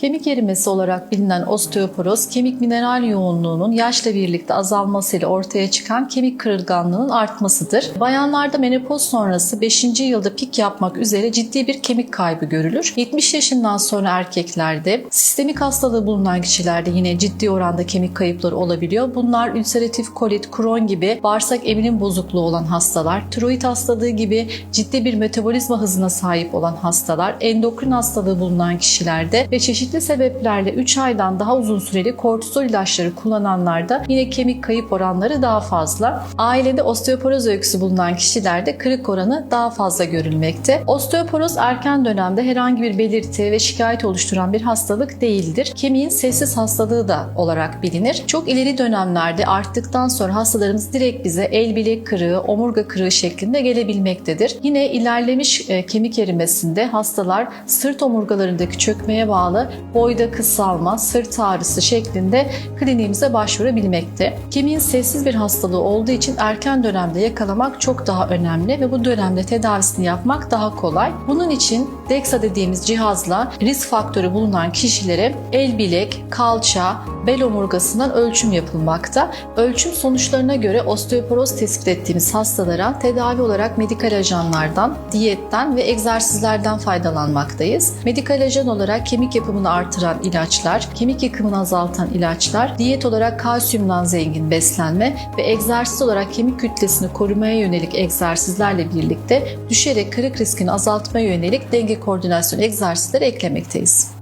Kemik erimesi olarak bilinen osteoporoz, kemik mineral yoğunluğunun yaşla birlikte azalmasıyla ortaya çıkan kemik kırılganlığının artmasıdır. Bayanlarda menopoz sonrası 5. yılda pik yapmak üzere ciddi bir kemik kaybı görülür. 70 yaşından sonra erkeklerde, sistemik hastalığı bulunan kişilerde yine ciddi oranda kemik kayıpları olabiliyor. Bunlar ülseratif kolit, Crohn gibi bağırsak emilim bozukluğu olan hastalar, tiroid hastalığı gibi ciddi bir metabolizma hızına sahip olan hastalar, endokrin hastalığı bulunan kişilerde ve çeşitli sebeplerle 3 aydan daha uzun süreli kortizol ilaçları kullananlarda yine kemik kayıp oranları daha fazla. Ailede osteoporoz öyküsü bulunan kişilerde kırık oranı daha fazla görülmekte. Osteoporoz erken dönemde herhangi bir belirti ve şikayet oluşturan bir hastalık değildir. Kemiğin sessiz hastalığı da olarak bilinir. Çok ileri dönemlerde arttıktan sonra hastalarımız direkt bize el bilek kırığı, omurga kırığı şeklinde gelebilmektedir. Yine ilerlemiş e, kemik erimesinde hastalar sırt omurgalarındaki çökmeye bağlı boyda kısalma, sırt ağrısı şeklinde kliniğimize başvurabilmekte. Kemiğin sessiz bir hastalığı olduğu için erken dönemde yakalamak çok daha önemli ve bu dönemde tedavisini yapmak daha kolay. Bunun için DEXA dediğimiz cihazla risk faktörü bulunan kişilere el bilek, kalça, bel omurgasından ölçüm yapılmakta. Ölçüm sonuçlarına göre osteoporoz tespit ettiğimiz hastalara tedavi olarak medikal ajanlardan, diyetten ve egzersizlerden faydalanmaktayız. Medikal ajan olarak kemik yapımını artıran ilaçlar, kemik yıkımını azaltan ilaçlar, diyet olarak kalsiyumdan zengin beslenme ve egzersiz olarak kemik kütlesini korumaya yönelik egzersizlerle birlikte düşerek kırık riskini azaltmaya yönelik denge koordinasyon egzersizleri eklemekteyiz.